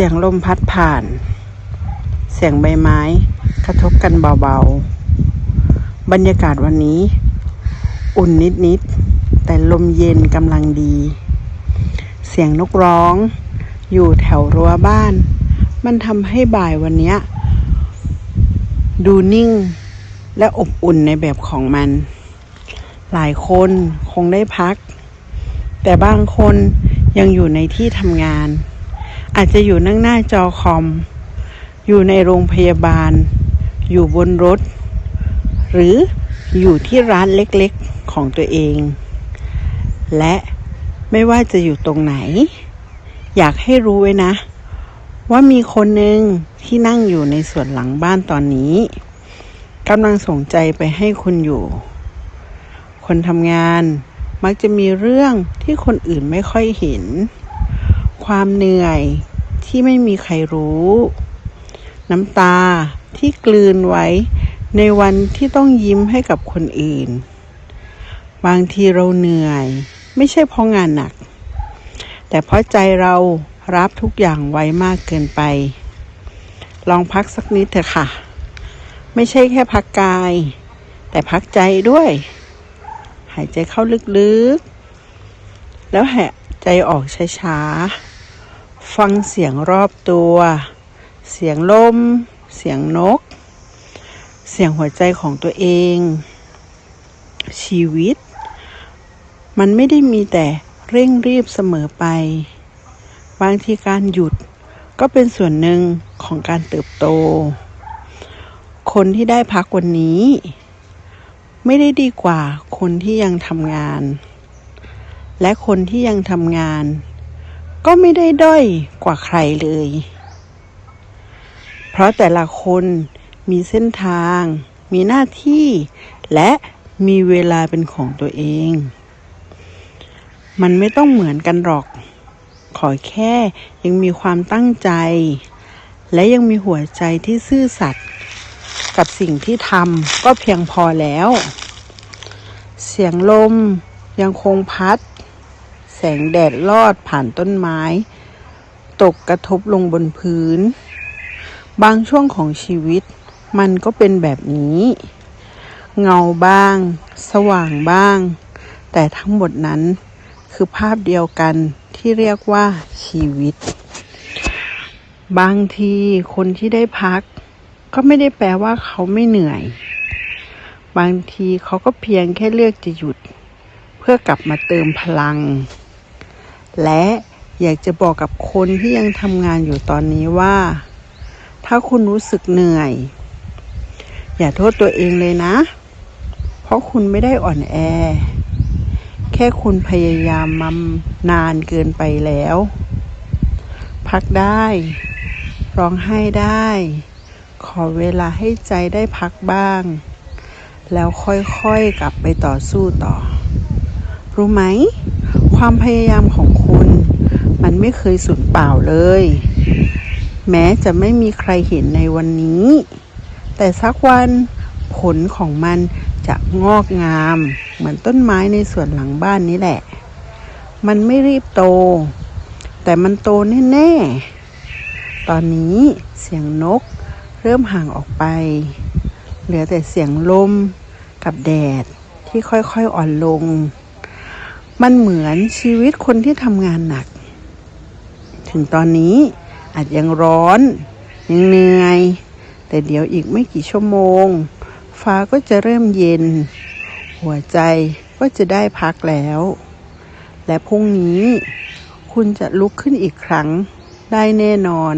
สียงลมพัดผ่าน เสียงใบไม้ กระทบกันเบาๆ บรรยากาศวันนี้ อุ่นนิดๆ แต่ลมเย็นกำลังดี เสียงนกร้อง อยู่แถวรั้วบ้าน มันทำให้บ่ายวันนี้ ดูนิ่งและอบอุ่นในแบบของมัน หลายคนคงได้พัก แต่บางคนยังอยู่ในที่ทำงาน อาจจะอยู่นั่งหน้าจอคอม อยู่ในโรงพยาบาล อยู่บนรถ หรืออยู่ที่ร้านเล็กๆของตัวเอง และไม่ว่าจะอยู่ตรงไหน อยากให้รู้ไว้นะ ว่ามีคนหนึ่งที่นั่งอยู่ในส่วนหลังบ้านตอนนี้กำลังส่งใจไปให้คุณอยู่ คนทำงานมักจะมีเรื่องที่คนอื่นไม่ค่อยเห็น ความเหนื่อย ที่ไม่มีใครรู้ น้ำตาที่กลืนไว้ในวันที่ต้องยิ้มให้กับคนอื่น บางทีเราเหนื่อย ไม่ใช่เพราะงานหนัก แต่เพราะใจเรารับทุกอย่างไว้มากเกินไป ลองพักสักนิดเถอะค่ะ ไม่ใช่แค่พักกาย แต่พักใจด้วย หายใจเข้าลึกๆ แล้วหายใจออกช้าๆ ฟังเสียงรอบตัว เสียงลม เสียงนก เสียงหัวใจของตัวเอง ชีวิต มันไม่ได้มีแต่เร่งรีบเสมอไป บางทีการหยุดก็เป็นส่วนหนึ่งของการเติบโต คนที่ได้พักวันนี้ ไม่ได้ดีกว่าคนที่ยังทำงาน และคนที่ยังทำงาน ก็ไม่ได้ด้อยกว่าใครเลย เพราะแต่ละคนมีเส้นทาง มีหน้าที่และมีเวลาเป็นของตัวเอง มันไม่ต้องเหมือนกันหรอก ขอแค่ยังมีความตั้งใจ และยังมีหัวใจที่ซื่อสัตย์กับสิ่งที่ทำก็เพียงพอแล้ว เสียงลมยังคงพัด แสงแดดลอดผ่านต้นไม้ ตกกระทบลงบนพื้น บางช่วงของชีวิต มันก็เป็นแบบนี้ เงาบ้าง สว่างบ้าง แต่ทั้งหมดนั้นคือภาพเดียวกันที่เรียกว่าชีวิต บางทีคนที่ได้พัก ก็ไม่ได้แปลว่าเขาไม่เหนื่อย บางทีเขาก็เพียงแค่เลือกจะหยุด เพื่อกลับมาเติมพลัง และอยากจะบอกกับคนที่ยังทำงานอยู่ตอนนี้ว่า ถ้าคุณรู้สึกเหนื่อย อย่าโทษตัวเองเลยนะ เพราะคุณไม่ได้อ่อนแอ แค่คุณพยายามมานานเกินไปแล้ว พักได้ ร้องไห้ได้ ขอเวลาให้ใจได้พักบ้าง แล้วค่อยๆกลับไปต่อสู้ต่อ รู้ไหม ความพยายามของคุณ มันไม่เคยสูญเปล่าเลย แม้จะไม่มีใครเห็นในวันนี้ แต่สักวันผลของมันจะงอกงาม เหมือนต้นไม้ในส่วนหลังบ้านนี้แหละ มันไม่รีบโต แต่มันโตแน่ๆ ตอนนี้เสียงนกเริ่มห่างออกไป เหลือแต่เสียงลมกับแดดที่ค่อยๆอ่อนลง มันเหมือนชีวิตคนที่ทำงานหนัก ถึงตอนนี้อาจยังร้อน ยังเหนื่อย แต่เดี๋ยวอีกไม่กี่ชั่วโมง ฟ้าก็จะเริ่มเย็น หัวใจก็จะได้พักแล้ว และพรุ่งนี้คุณจะลุกขึ้นอีกครั้งได้แน่นอน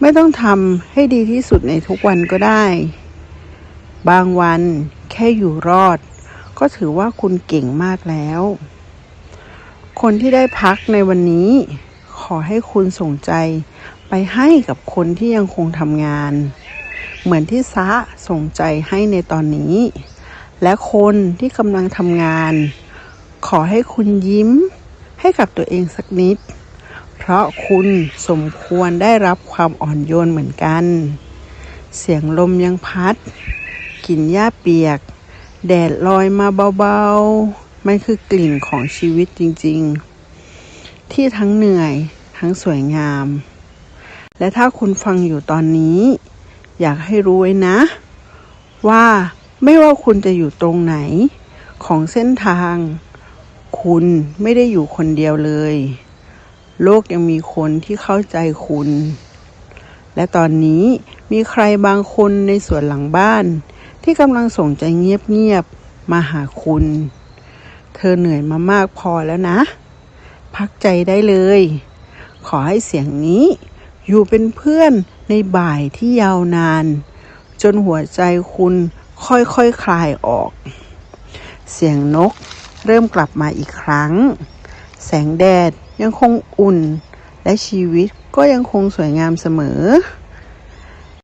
ไม่ต้องทำให้ดีที่สุดในทุกวันก็ได้ บางวันแค่อยู่รอด ก็ถือว่าคุณเก่งมากแล้ว คนที่ได้พักในวันนี้ ขอให้คุณส่งใจไปให้กับคนที่ยังคงทำงาน เหมือนที่ซะส่งใจให้ในตอนนี้ และคนที่กำลังทำงาน ขอให้คุณยิ้มให้กับตัวเองสักนิด เพราะคุณสมควรได้รับความอ่อนโยนเหมือนกัน เสียงลมยังพัดกลิ่นหญ้าเปียก แดดลอยมาเบาๆ มันคือกลิ่นของชีวิตจริงๆ ที่ทั้งเหนื่อยทั้งสวยงาม และถ้าคุณฟังอยู่ตอนนี้ อยากให้รู้ไว้นะ ว่าไม่ว่าคุณจะอยู่ตรงไหนของเส้นทาง คุณไม่ได้อยู่คนเดียวเลย โลกยังมีคนที่เข้าใจคุณ และตอนนี้มีใครบางคนในสวนหลังบ้าน ที่กำลังส่งใจเงียบๆมาหาคุณ เธอเหนื่อยมามากพอแล้วนะ พักใจได้เลย ขอให้เสียงนี้อยู่เป็นเพื่อนในบ่ายที่ยาวนาน จนหัวใจคุณค่อยๆคคลายออก เสียงนกเริ่มกลับมาอีกครั้ง แสงแดดยังคงอุ่น และชีวิตก็ยังคงสวยงามเสมอ